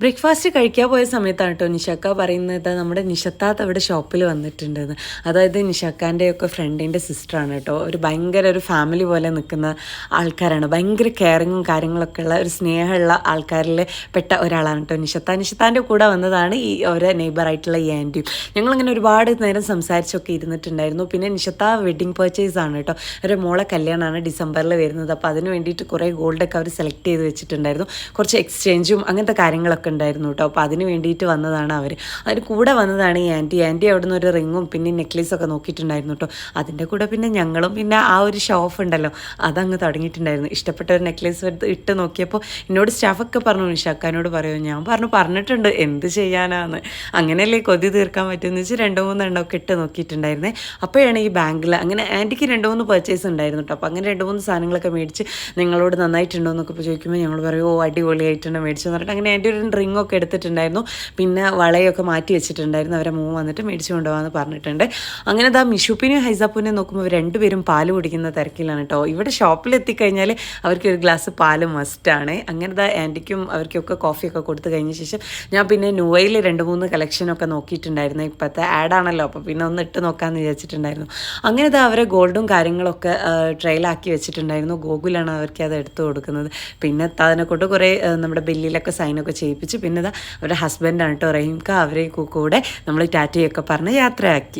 Breakfast കഴിക്കാൻ പോയ സമയത്താണ് കേട്ടോ നിഷക്ക പറയുന്നത് നമ്മുടെ നിഷത്താത്ത് അവിടെ ഷോപ്പിൽ വന്നിട്ടുണ്ടെന്ന്. അതായത് നിഷക്കാന്റെ ഒക്കെ ഫ്രണ്ടിന്റെ സിസ്റ്ററാണ് കേട്ടോ ഒരു ഭയങ്കര ഒരു ഫാമിലി പോലെ നിൽക്കുന്ന ആൾക്കാരാണ്. ഭയങ്കര കെയറിങ്ങും കാര്യങ്ങളൊക്കെ ഉള്ള ഒരു സ്നേഹമുള്ള ആൾക്കാരിൽ പെട്ട ഒരാളാണ് കേട്ടോ നിഷത്ത. നിഷത്താന്റെ കൂടെ വന്നതാണ് ഈ ഒരു നെയ്ബറായിട്ടുള്ള ഈ ആന്റിയും ഞങ്ങളിങ്ങനെ ഒരുപാട് നേരം സംസാരിച്ചൊക്കെ ഇരുന്നിട്ടുണ്ടായിരുന്നു. പിന്നെ നിഷത്ത വെഡിങ് പർച്ചേസ് ആണ് കേട്ടോ ഒരു മോളെ കല്യാണമാണ് ഡിസംബറിൽ വരുന്നത്. അപ്പോൾ അതിന് വേണ്ടിയിട്ട് കുറേ ഗോൾഡൊക്കെ അവർ സെലക്ട് ചെയ്ത് വെച്ചിട്ടുണ്ടായിരുന്നു. കുറച്ച് എക്സ്ചേഞ്ചും അങ്ങനത്തെ കാര്യങ്ങളൊക്കെ ഉണ്ടായിരുന്നു കേട്ടോ. അപ്പോൾ അതിന് വേണ്ടിയിട്ട് വന്നതാണ് അവർ അതിന് കൂടെ വന്നതാണ് ഈ ആന്റി. ആന്റി അവിടെ നിന്ന് ഒരു റിങ്ങും പിന്നെ നെക്ലേസൊക്കെ നോക്കിയിട്ടുണ്ടായിരുന്നു കേട്ടോ. അതിന്റെ കൂടെ പിന്നെ ഞങ്ങളും പിന്നെ ആ ഒരു ഷോഫ് ഉണ്ടല്ലോ. അതങ്ങ് തുടങ്ങിയിട്ടുണ്ടായിരുന്നു. ഇഷ്ടപ്പെട്ട ഒരു നെക്ലേസ് എടുത്ത് ഇട്ട് നോക്കിയപ്പോൾ എന്നോട് സ്റ്റാഫൊക്കെ പറഞ്ഞു നിഷാക്കാനോട് പറയുമോ ഞാൻ പറഞ്ഞു പറഞ്ഞിട്ടുണ്ട്. എന്ത് ചെയ്യാനാന്ന്? അങ്ങനെയല്ലേ കൊതി തീർക്കാൻ പറ്റുമെന്ന് വെച്ച് രണ്ട് മൂന്നെണ്ണം ഒക്കെ ഇട്ട് നോക്കിയിട്ടുണ്ടായിരുന്നേ. അപ്പോഴാണ് ഈ ബാങ്കിൽ അങ്ങനെ ആന്റിക്ക് രണ്ട് മൂന്ന് പർച്ചേസ് ഉണ്ടായിരുന്നു കേട്ടോ. അപ്പോൾ അങ്ങനെ രണ്ട് മൂന്ന് സാധനങ്ങളൊക്കെ മേടിച്ച് നിങ്ങളോട് നന്നായിട്ടുണ്ടോ എന്നൊക്കെ ചോദിക്കുമ്പോൾ ഞങ്ങൾ പറയും ഓ അടിപൊളിയായിട്ടുണ്ട് മേടിച്ചെന്ന് പറഞ്ഞിട്ട്. അങ്ങനെ ആന്റി ഒരു റിംഗ് ഒക്കെ എടുത്തിട്ടുണ്ടായിരുന്നു. പിന്നെ വളയൊക്കെ മാറ്റി വെച്ചിട്ടുണ്ടായിരുന്നു. അവരെ മൂവ് വന്നിട്ട് മേടിച്ചു കൊണ്ടുപോകാമെന്ന് പറഞ്ഞിട്ടുണ്ട്. അങ്ങനെ ദാ മിഷുപ്പിനെയും ഹൈസാപ്പൂനെയും നോക്കുമ്പോൾ രണ്ടുപേരും പാൽ കുടിക്കുന്ന തിരക്കിലാണ് കേട്ടോ ഇവിടെ ഷോപ്പിൽ എത്തിക്കഴിഞ്ഞാൽ അവർക്ക് ഒരു ഗ്ലാസ് പാൽ മസ്റ്റാണ് അങ്ങനെ ദാ ആന്റിക്കും അവർക്കൊക്കെ കോഫിയൊക്കെ കൊടുത്തു കഴിഞ്ഞ ശേഷം ഞാൻ പിന്നെ നുവയിൽ രണ്ട് മൂന്ന് കളക്ഷനൊക്കെ നോക്കിയിട്ടുണ്ടായിരുന്നു. ഇപ്പോഴത്തെ ആഡാണല്ലോ അപ്പോൾ പിന്നെ ഒന്ന് ഇട്ട് നോക്കാമെന്ന് വിചാരിച്ചിട്ടുണ്ടായിരുന്നു. അങ്ങനെ ദാ അവരെ ഗോൾഡും കാര്യങ്ങളൊക്കെ ട്രയലാക്കി വെച്ചിട്ടുണ്ടായിരുന്നു. ഗോകുലാണ് അവർക്ക് അത് എടുത്തു കൊടുക്കുന്നത്. പിന്നെ അതിനെ കൊണ്ട് കുറേ നമ്മുടെ ബില്ലിലൊക്കെ സൈനൊക്കെ ചെയ്യിപ്പിച്ച് പിന്നെ ഇതാ അവരുടെ ഹസ്ബൻഡാണ് കേട്ടോ റഹീംക്ക അവരെയും കൂടെ നമ്മൾ ടാറ്റയൊക്കെ പറഞ്ഞ് യാത്രയാക്കി.